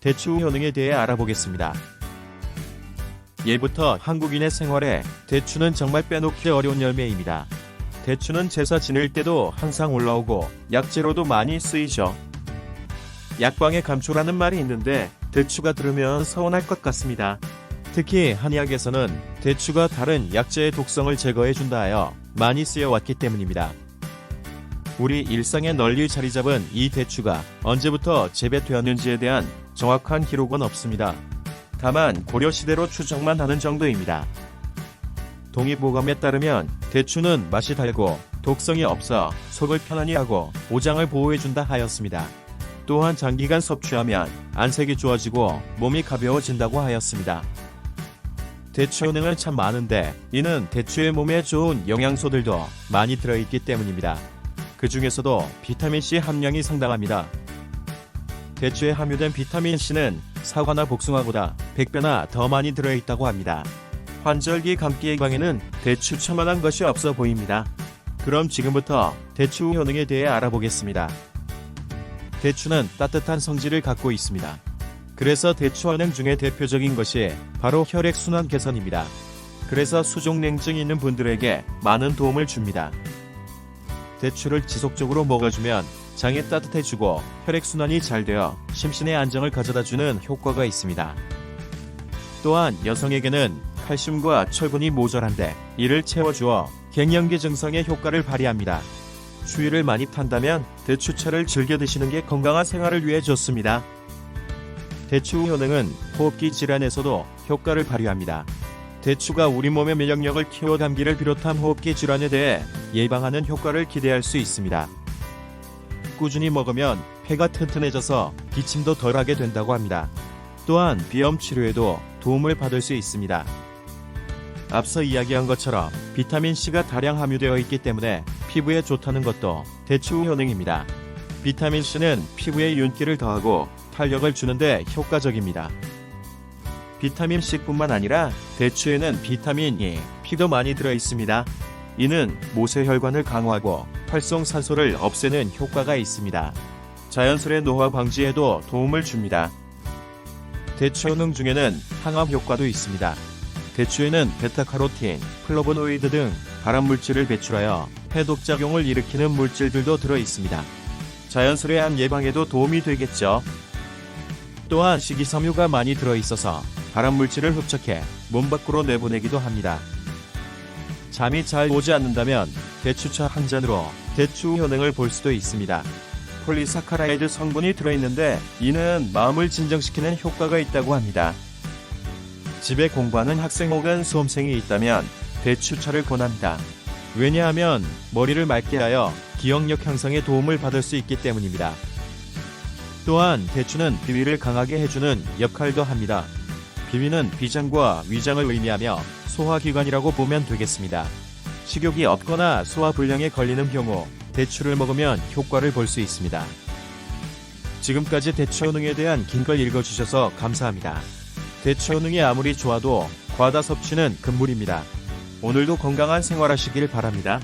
대추 효능에 대해 알아보겠습니다. 예부터 한국인의 생활에 대추는 정말 빼놓기 어려운 열매입니다. 대추는 제사 지낼 때도 항상 올라오고 약재로도 많이 쓰이죠. 약방에 감초라는 말이 있는데 대추가 들으면 서운할 것 같습니다. 특히 한의학에서는 대추가 다른 약재의 독성을 제거해 준다 하여 많이 쓰여왔기 때문입니다. 우리 일상에 널리 자리 잡은 이 대추가 언제부터 재배되었는지에 대한 정확한 기록은 없습니다. 다만 고려시대로 추정만 하는 정도입니다. 동의보감에 따르면 대추는 맛이 달고 독성이 없어 속을 편안히 하고 오장을 보호해준다 하였습니다. 또한 장기간 섭취하면 안색이 좋아지고 몸이 가벼워진다고 하였습니다. 대추 효능은 참 많은데 이는 대추의 몸에 좋은 영양소들도 많이 들어있기 때문입니다. 그 중에서도 비타민C 함량이 상당합니다. 대추에 함유된 비타민C는 사과나 복숭아보다 100배나 더 많이 들어있다고 합니다. 환절기 감기 예방에는 대추처만한 것이 없어 보입니다. 그럼 지금부터 대추 효능에 대해 알아보겠습니다. 대추는 따뜻한 성질을 갖고 있습니다. 그래서 대추 효능 중에 대표적인 것이 바로 혈액순환 개선입니다. 그래서 수족냉증이 있는 분들에게 많은 도움을 줍니다. 대추를 지속적으로 먹어주면 장이 따뜻해지고 혈액순환이 잘 되어 심신의 안정을 가져다주는 효과가 있습니다. 또한 여성에게는 칼슘과 철분이 모자란데 이를 채워주어 갱년기 증상에 효과를 발휘합니다. 추위를 많이 탄다면 대추차를 즐겨 드시는 게 건강한 생활을 위해 좋습니다. 대추 효능은 호흡기 질환에서도 효과를 발휘합니다. 대추가 우리 몸의 면역력을 키워 감기를 비롯한 호흡기 질환에 대해 예방하는 효과를 기대할 수 있습니다. 꾸준히 먹으면 폐가 튼튼해져서 기침도 덜하게 된다고 합니다. 또한 비염 치료에도 도움을 받을 수 있습니다. 앞서 이야기한 것처럼 비타민 C가 다량 함유되어 있기 때문에 피부에 좋다는 것도 대추 효능입니다. 비타민 C는 피부에 윤기를 더하고 탄력을 주는데 효과적입니다. 비타민 C뿐만 아니라 대추에는 비타민 E, P도 많이 들어 있습니다. 이는 모세혈관을 강화하고 활성산소를 없애는 효과가 있습니다. 자연스레 노화 방지에도 도움을 줍니다. 대추 효능 중에는 항암 효과도 있습니다. 대추에는 베타카로틴, 플로보노이드 등 발암 물질을 배출하여 해독 작용을 일으키는 물질들도 들어 있습니다. 자연스레 암 예방에도 도움이 되겠죠. 또한 식이섬유가 많이 들어 있어서 발암 물질을 흡착해 몸 밖으로 내보내기도 합니다. 잠이 잘 오지 않는다면 대추차 한 잔으로 대추 효능을 볼 수도 있습니다. 폴리사카라이드 성분이 들어있는데 이는 마음을 진정시키는 효과가 있다고 합니다. 집에 공부하는 학생 혹은 수험생이 있다면 대추차를 권합니다. 왜냐하면 머리를 맑게 하여 기억력 향상에 도움을 받을 수 있기 때문입니다. 또한 대추는 비위를 강하게 해주는 역할도 합니다. 비위는 비장과 위장을 의미하며 소화기관이라고 보면 되겠습니다. 식욕이 없거나 소화불량에 걸리는 경우 대추를 먹으면 효과를 볼 수 있습니다. 지금까지 대추 효능에 대한 긴 걸 읽어주셔서 감사합니다. 대추 효능이 아무리 좋아도 과다 섭취는 금물입니다. 오늘도 건강한 생활하시길 바랍니다.